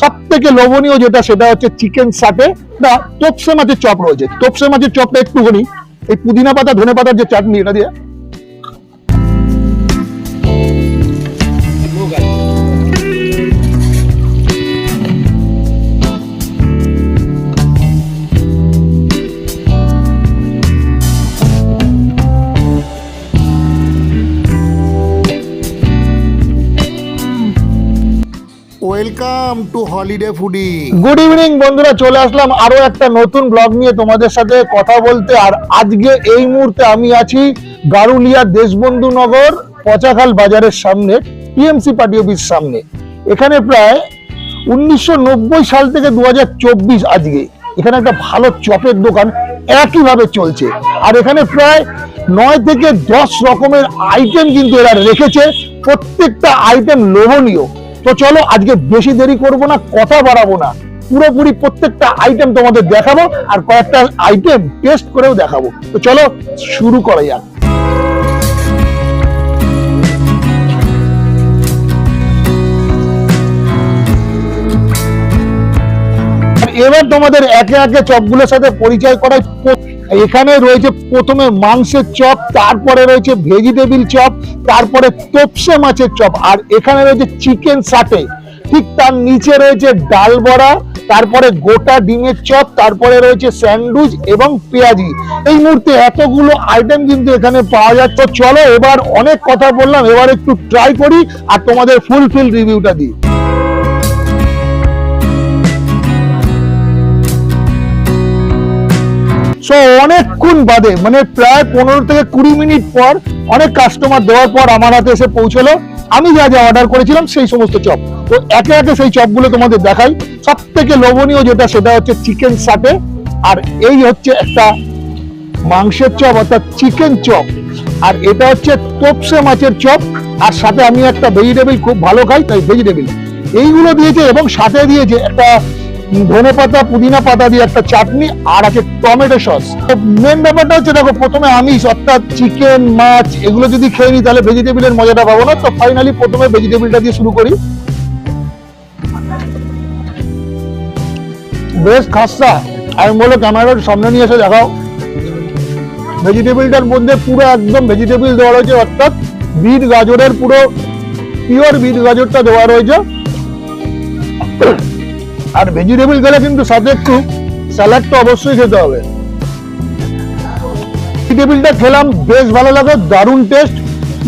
সব থেকে লোভনীয় যেটা, সেটা হচ্ছে চিকেন সাটে বা তোপসে মাছের চপ রয়েছে। তোপসে মাছের চপটা একটুখানি, এই পুদিনা পাতা, ধনে পাতার যে চাটনি, এটা দিয়ে welcome to holiday foodie good evening বন্ধুরা, চলে আসলাম আরও একটা নতুন ব্লগ নিয়ে তোমাদের সাথে কথা বলতে। আর আজকে এই মুহূর্তে আমি আছি গারুলিয়া দেশবন্ধু নগর, পচাখাল বাজারের সামনে টিএমসি পার্টি অফিস সামনে। এখানে প্রায় উনিশশো নব্বই সাল থেকে দু হাজার চব্বিশ আজকে। এখানে একটা ভালো চপের দোকান একইভাবে চলছে। আর এখানে প্রায় নয় থেকে দশ রকমের আইটেম কিন্তু এরা রেখেছে। প্রত্যেকটা আইটেম লোভনীয়। তো চলো আজকে বেশি দেরি করব না, কথা বাড়াবো না। পুরোপুরি প্রত্যেকটা আইটেম তোমাদের দেখাবো আর কয়েকটা আইটেম টেস্ট করেও দেখাবো। তো চলো শুরু করা যাক। এবার তোমাদের একে একে চপগুলোর সাথে পরিচয় করাই এখানে রয়েছে প্রথমে মাংসের চপ, তারপরে রয়েছে ভেজিটেবিল চপ, তারপরে তোপসে মাছের চপ, আর এখানে রয়েছে চিকেন সাটে। ঠিক তার নিচে রয়েছে ডাল বড়া, তারপরে গোটা ডিমের চপ, তারপরে রয়েছে স্যান্ডউইচ এবং পেঁয়াজি। এই মুহূর্তে এতগুলো আইটেম কিন্তু এখানে পাওয়া যাচ্ছে। চলো এবার অনেক কথা বললাম, এবার একটু ট্রাই করি আর তোমাদের ফুলফিল রিভিউটা দিই। সো অনেকক্ষণ বাদে মানে প্রায় পনেরো থেকে কুড়ি মিনিট পর অনেক কাস্টমার দেওয়ার পর আমার হাতে এসে পৌঁছলো। আমি যা যা অর্ডার করেছিলাম সেই সমস্ত চপ। তো একে একে সেই চপগুলো তোমাদের দেখাই। সব থেকে লোভনীয় যেটা, সেটা হচ্ছে চিকেন সাটে আর এই হচ্ছে একটা মাংসের চপ, অর্থাৎ চিকেন চপ। আর এটা হচ্ছে তোপসে মাছের চপ। আর সাথে আমি একটা ভেজিটেবিল খুব ভালো খাই, তাই ভেজিটেবিল এইগুলো দিয়েছে এবং সাথে দিয়েছে একটা ধনে পাতা, পুদিনা পাতা দিয়ে একটা চাটনি আর আছে টমেটো সস। মেন ব্যাপারটা হচ্ছে দেখো, প্রথমে আমিষ, অর্থাৎ চিকেন মাছ, এগুলো যদি খেয়ে নিই তাহলে ভেজিটেবিলের মজাটা পাবো না। তো ফাইনালি প্রথমে ভেজিটেবিলটা দিয়ে শুরু করি। বেশ খাস্তা। আমি বলে ক্যামেরার সামনে নিয়ে এসে দেখাও। ভেজিটেবিলটার মধ্যে পুরো একদম ভেজিটেবিল দেওয়া রয়েছে, অর্থাৎ বিট গাজরের পুরো পিওর বিট গাজরটা দেওয়া রয়েছে। আর ভেজিটেবল গেলে কিন্তু সাথে একটু স্যালাড তো অবশ্যই খেতে হবে। ভেজিটেবলটা খেলাম, বেশ ভালো লাগে দারুণ টেস্ট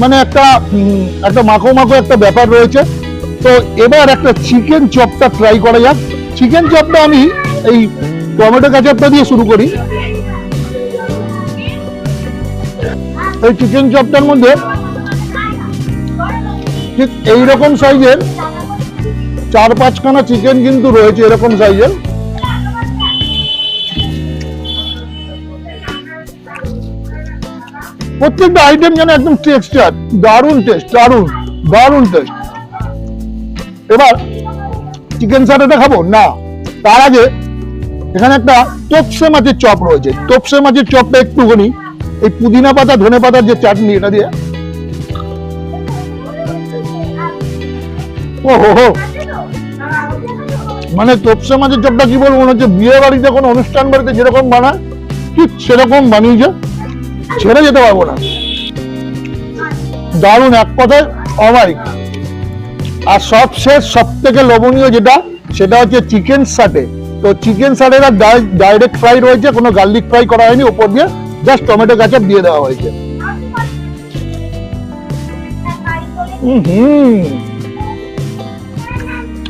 মানে একটা একটা মাখো মাখো একটা ব্যাপার রয়েছে। তো এবার একটা চিকেন চপটা ট্রাই করা যাক। চিকেন চপটা আমি এই টমেটো কাচাপটা দিয়ে শুরু করি। এই চিকেন চপটার মধ্যে ঠিক এইরকম সাইজের চার পাঁচখানা চিকেন কিন্তু রয়েছে এরকম সাইজের প্রত্যেকটা আইটেম যেন একদম টেক্সচার দারুণ টেস্ট দারুণ দারুণ টেস্ট এবার চিকেন সাটাটা খাব না। তার আগে এখানে একটা তোপসে মাছের চপ রয়েছে। তোপসে মাছের চপটা একটুখানি, এই পুদিনা পাতা, ধনে পাতার যে চাটনি এটা দিয়ে। ও হো হো মানে তোপসে মাছের চপটা কি বলব? মনে হচ্ছে বিয়ে বাড়িতে কোনো অনুষ্ঠান বাড়িতে যেরকম বানায় ঠিক সেরকম বানিয়েছে। ছেড়ে যেতে পারব না। দারুণ এক কথায় অমায়িক আর সব শেষ সব থেকে লোভনীয় যেটা সেটা হচ্ছে চিকেন সাটে তো চিকেন সাটের ডাইরেক্ট ফ্রাই রয়েছে কোনো গার্লিক ফ্রাই করা হয়নি ওপর দিয়ে জাস্ট টমেটো কাচাপ দিয়ে দেওয়া হয়েছে। হুম হুম।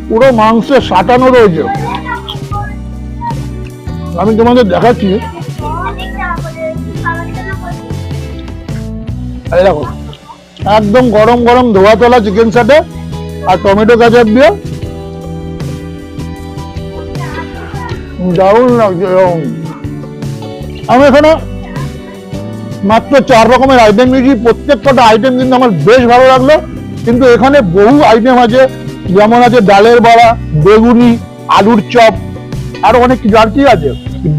পুরো মাংসে সাটানো রয়েছে। আমি তোমাদের দেখাচ্ছি। দেখো, একদম গরম গরম ধোয়া তোলা চিকেন সাটে আর টমেটো কাচাপ দিয়ে। দারুণ লাগছে। আমি এখানে মাত্র চার রকমের আইটেম নিয়েছি। প্রত্যেক কটা আইটেম কিন্তু আমার বেশ ভালো লাগল। কিন্তু এখানে বহু আইটেম আছে। যেমন আছে ডালের বড়া, বেগুনি, আলুর চপ, আরও অনেক আর কি আছে?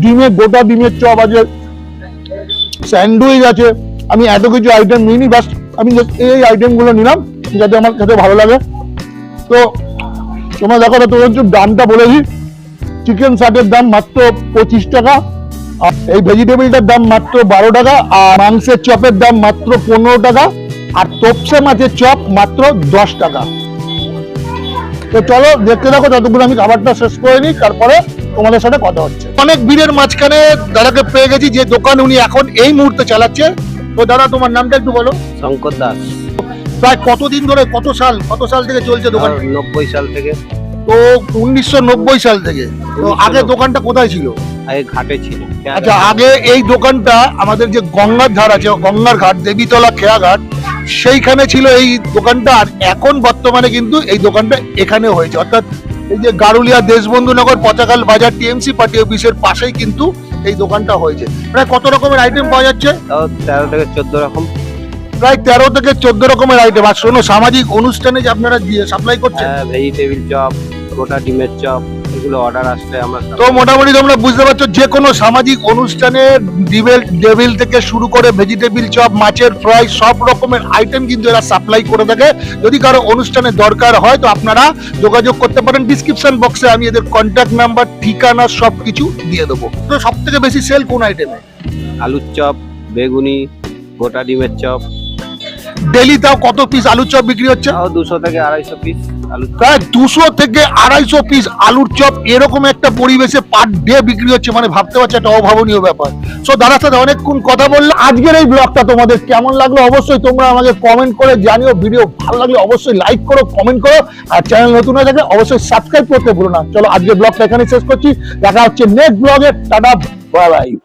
ডিমের, গোটা ডিমের চপ আছে, স্যান্ডউইচ আছে। আমি এত কিছু আইটেম নিইনি, বাস আমি এই আইটেমগুলো নিলাম, যাতে আমার খেতে ভালো লাগে। তো, তোমরা দেখো তো একটু দামটা বলে দিই। চিকেন শাকের দাম মাত্র পঁচিশ টাকা এই ভেজিটেবলটার দাম মাত্র বারো টাকা, আর মাংসের চপের দাম মাত্র পনেরো টাকা, আর তোপসে মাছের চপ মাত্র দশ টাকা। তো চলো দেখতে থাকো যতক্ষণ আমি খাবারটা শেষ করে নিই তারপরে তোমাদের সাথে কথা হচ্ছে। অনেক ভিড়ের মাঝখানে দাদাকে পেয়ে গেছি যে দোকান উনি এখন এই মুহূর্তে চালাচ্ছে। তো দাদা তোমার নামটা একটু বলো। শঙ্কর দাস। প্রায় কতদিন ধরে কত সাল কত সাল থেকে চলছে দোকান নব্বই সাল থেকে। তো উনিশশো নব্বই সাল থেকে। তো আগে দোকানটা কোথায় ছিল? আগে ঘাটে ছিল। আচ্ছা আগে এই দোকানটা আমাদের যে গঙ্গার ধার আছে গঙ্গার ঘাট দেবীতলা খেয়াঘাট সেইখানে ছিল এই দোকানটা আর এখন বর্তমানে কিন্তু এই দোকানটা এখানে হয়েছে। অর্থাৎ এই যে গারুলিয়া দেশবন্ধু নগর পচাকাল বাজার টিএমসি পার্টি অফিসের পাশেই কিন্তু এই দোকানটা হয়েছে। প্রায় কত রকমের আইটেম পাওয়া যাচ্ছে? তেরো থেকে চোদ্দ রকম। প্রায় তেরো থেকে চোদ্দ রকমের আইটেম আর শোনো সামাজিক অনুষ্ঠানে যে আপনারা দিয়ে সাপ্লাই করছেন? ভেজিটেবিল চপ গোটা ডিমের চপ এগুলো অর্ডার আসলে আমরা তো মোটামুটি তোমরা বুঝতে পারছ যে কোনো সামাজিক অনুষ্ঠানে ডিবেল ডেভিল থেকে শুরু করে ভেজিটেবিল চপ মাছের ফ্রাই সব রকমের আইটেম কিন্তু এরা সাপ্লাই করে থাকে। যদি কারও অনুষ্ঠানে দরকার হয় তো আপনারা যোগাযোগ করতে পারেন। ডিসক্রিপশন বক্সে আমি এদের কন্ট্যাক্ট নাম্বার ঠিকানা সব কিছু দিয়ে দেবো। তো সব থেকে বেশি সেল কোন আইটেমে আলুর চপ বেগুনি গোটা ডিমের চপ ডেলি তাও কত পিস আলুর চপ বিক্রি হচ্ছে? দুশো থেকে আড়াইশো পিস প্রায় দুশো থেকে আড়াইশো পিস আলুর চপ এরকম একটা পরিবেশে পার ডে বিক্রি হচ্ছে মানে ভাবতে পারছ একটা অভাবনীয় ব্যাপার। সো দাদার সাথে অনেকক্ষণ কথা বললে আজকের এই ব্লগটা তোমাদের কেমন লাগল অবশ্যই তোমরা আমাকে কমেন্ট করে জানিও। ভিডিও ভালো লাগলে অবশ্যই লাইক করো কমেন্ট করো। আর চ্যানেল নতুন হয়ে থাকলে অবশ্যই সাবস্ক্রাইব করতে ভুলো না। চলো আজকের ব্লগটা এখানে শেষ করছি। দেখা হচ্ছে নেক্সট ব্লগে টাটা বাই বাই